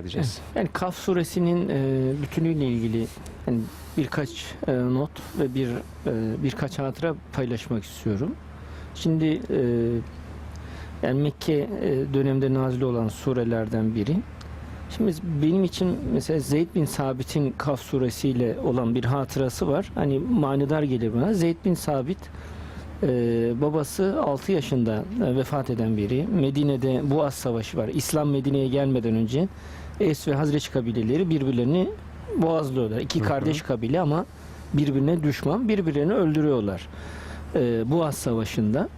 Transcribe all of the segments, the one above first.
edeceğiz. Yani Kaf suresinin e, bütünüyle ilgili yani birkaç e, not ve bir e, birkaç hatıra paylaşmak istiyorum. Şimdi yani Mekke döneminde nazil olan surelerden biri. Şimdi benim için mesela Zeyd bin Sabit'in Kaf suresiyle olan bir hatırası var. Hani manidar gelir bana. Zeyd bin Sabit babası 6 yaşında vefat eden biri. Medine'de Buas Savaşı var. İslam Medine'ye gelmeden önce Es ve Hazreç kabileleri birbirlerini boğazlıyorlar. İki Hı hı. kardeş kabile ama birbirine düşman, birbirlerini öldürüyorlar. Ee, Boğaz Savaşı'nda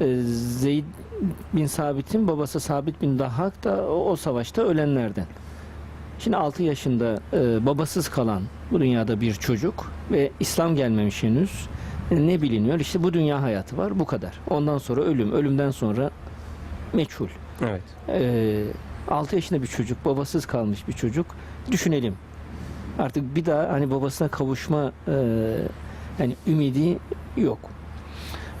e, Zeyd bin Sabit'in babası Sabit bin Dahhak da o, o savaşta ölenlerden. Şimdi 6 yaşında e, babasız kalan bu dünyada bir çocuk ve İslam gelmemiş henüz. E, ne biliniyor? İşte bu dünya hayatı var bu kadar. Ondan sonra ölüm, ölümden sonra meçhul. Evet. Ee, 6 yaşında bir çocuk, babasız kalmış bir çocuk. Düşünelim. Artık bir daha hani babasına kavuşma e, yani ümidi yok.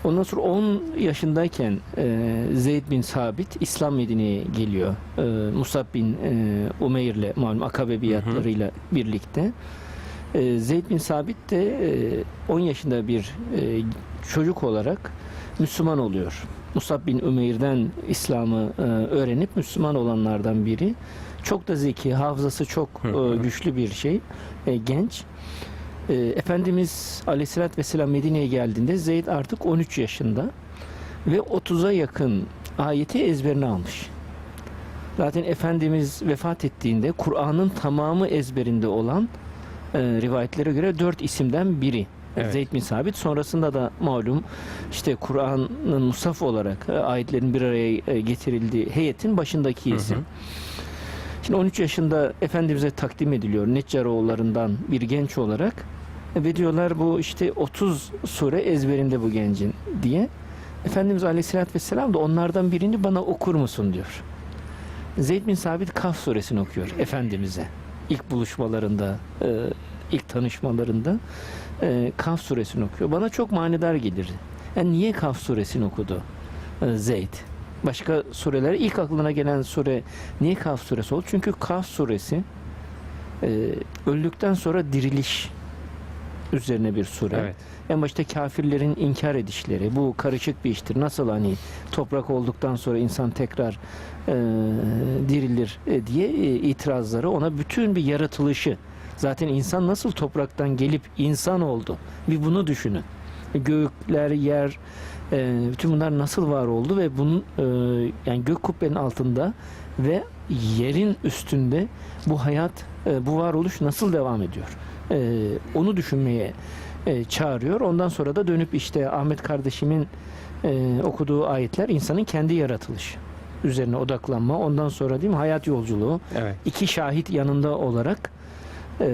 Ondan sonra 10 yaşındayken e, Zeyd bin Sabit İslam Medine'ye geliyor. E, Musab bin e, Umeyr'le malum Akabe biatlarıyla birlikte. E, Zeyd bin Sabit de e, 10 yaşında bir e, çocuk olarak Müslüman oluyor. Musab bin Ümeyr'den İslam'ı e, öğrenip Müslüman olanlardan biri. Çok da zeki, hafızası çok e, güçlü bir şey, e, genç. E, Efendimiz Aleyhisselatü Vesselam Medine'ye geldiğinde Zeyd artık 13 yaşında ve 30'a yakın ayeti ezberine almış. Zaten Efendimiz vefat ettiğinde Kur'an'ın tamamı ezberinde olan e, rivayetlere göre dört isimden biri. Evet. Zeyd bin Sabit. Sonrasında da malum işte Kur'an'ın musaf olarak e, ayetlerin bir araya e, getirildiği heyetin başındaki Hı hı. isim. Şimdi 13 yaşında Efendimiz'e takdim ediliyor Neccaroğullarından bir genç olarak. E, Ve diyorlar bu işte 30 sure ezberinde bu gencin diye. Efendimiz Aleyhisselatü Vesselam da onlardan birini bana okur musun diyor. Zeyd bin Sabit Kaf suresini okuyor Efendimiz'e. İlk buluşmalarında, e, ilk tanışmalarında e, Kaf suresini okuyor. Bana çok manidar gelir. Yani niye Kaf suresini okudu e, Zeyd? Başka sureler ilk aklına gelen sure niye Kaf suresi oldu? Çünkü Kaf suresi e, öldükten sonra diriliş üzerine bir sure. Evet. En başta kafirlerin inkar edişleri. Bu karışık bir iştir. Nasıl hani toprak olduktan sonra insan tekrar e, dirilir e, diye e, itirazları ona bütün bir yaratılışı. Zaten insan nasıl topraktan gelip insan oldu? Bir bunu düşünün. Gökler, yer, e, bütün bunlar nasıl var oldu ve bunun e, yani gök kubbenin altında ve yerin üstünde bu hayat, e, bu varoluş nasıl devam ediyor? E, onu düşünmeye e, çağırıyor. Ondan sonra da dönüp işte Ahmet kardeşimin e, okuduğu ayetler insanın kendi yaratılışı üzerine odaklanma. Ondan sonra değil mi hayat yolculuğu. Evet. iki şahit yanında olarak e,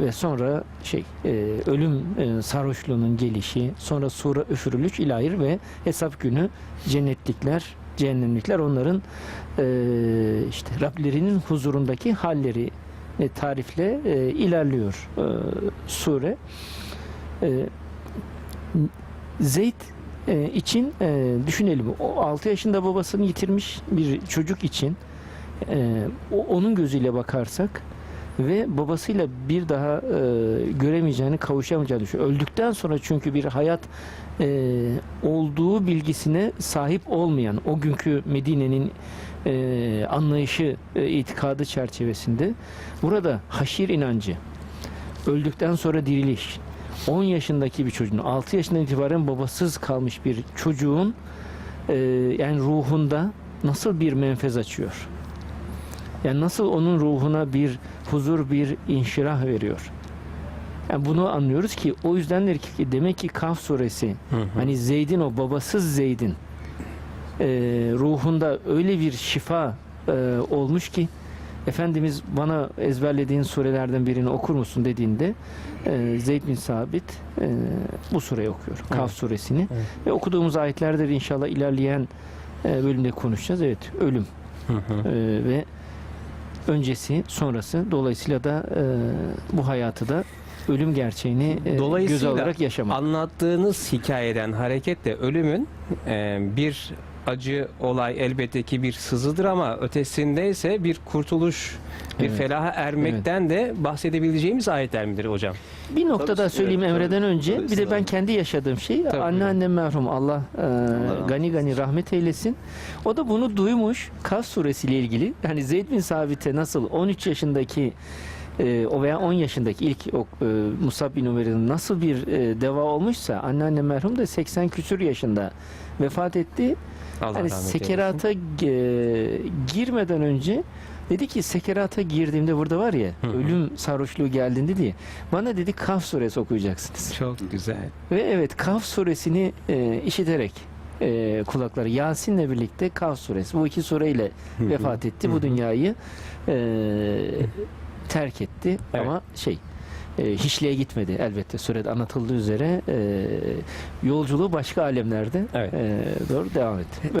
ve sonra şey e, ölüm e, sarhoşluğunun gelişi, sonra sura üfürülüş, ilahir ve hesap günü cennetlikler, cehennemlikler onların e, işte Rablerinin huzurundaki halleri e, tarifle e, ilerliyor e, sure. E, Zeyd e, için e, düşünelim. O 6 yaşında babasını yitirmiş bir çocuk için e, onun gözüyle bakarsak ve babasıyla bir daha e, göremeyeceğini, kavuşamayacağını düşünüyor. Öldükten sonra çünkü bir hayat e, olduğu bilgisine sahip olmayan o günkü Medine'nin e, anlayışı, e, itikadı çerçevesinde burada haşir inancı, öldükten sonra diriliş, 10 yaşındaki bir çocuğun, 6 yaşından itibaren babasız kalmış bir çocuğun e, yani ruhunda nasıl bir menfez açıyor? Yani nasıl onun ruhuna bir huzur, bir inşirah veriyor? Yani bunu anlıyoruz ki o yüzdendir ki demek ki Kaf suresi Hı hı. hani Zeyd'in o babasız Zeyd'in e, ruhunda öyle bir şifa e, olmuş ki Efendimiz bana ezberlediğin surelerden birini okur musun dediğinde e, Zeyd bin Sabit e, bu sureyi okuyor. Kaf Evet. suresini. Evet. Ve okuduğumuz ayetlerde de inşallah ilerleyen e, bölümde konuşacağız. Evet ölüm Hı hı. e, ve öncesi sonrası dolayısıyla da e, bu hayatı da ölüm gerçeğini e, göz alarak yaşamak. Anlattığınız hikayeden hareketle ölümün e, bir acı olay elbette ki bir sızıdır ama ötesinde ise bir kurtuluş, bir Evet. felaha ermekten de bahsedebileceğimiz ayetler midir hocam? Bir nokta daha Tabii, söyleyeyim evet, Emre'den tabii. önce. Tabii, Bir de ben estağfurullah. kendi yaşadığım şey. Tabii, Anneannem merhum Allah, e, gani gani rahmet eylesin. O da bunu duymuş. Kaf suresiyle ilgili. Hani Zeyd bin Sabit'e nasıl 13 yaşındaki e, o veya 10 yaşındaki ilk o, e, Musab bin Umer'in nasıl bir e, deva olmuşsa anneannem merhum da 80 küsür yaşında vefat etti. Allah Hani eylesin. sekerata e, girmeden önce dedi ki sekerata girdiğimde burada var ya ölüm sarhoşluğu geldiğinde diye bana dedi Kaf suresi okuyacaksınız. Çok güzel. Ve evet Kaf suresini e, işiterek e, kulakları Yasin'le birlikte Kaf suresi bu iki sureyle vefat etti. Bu dünyayı e, terk etti Evet. ama şey e, hiçliğe gitmedi elbette surede anlatıldığı üzere e, yolculuğu başka alemlerde Evet. e, doğru devam etti.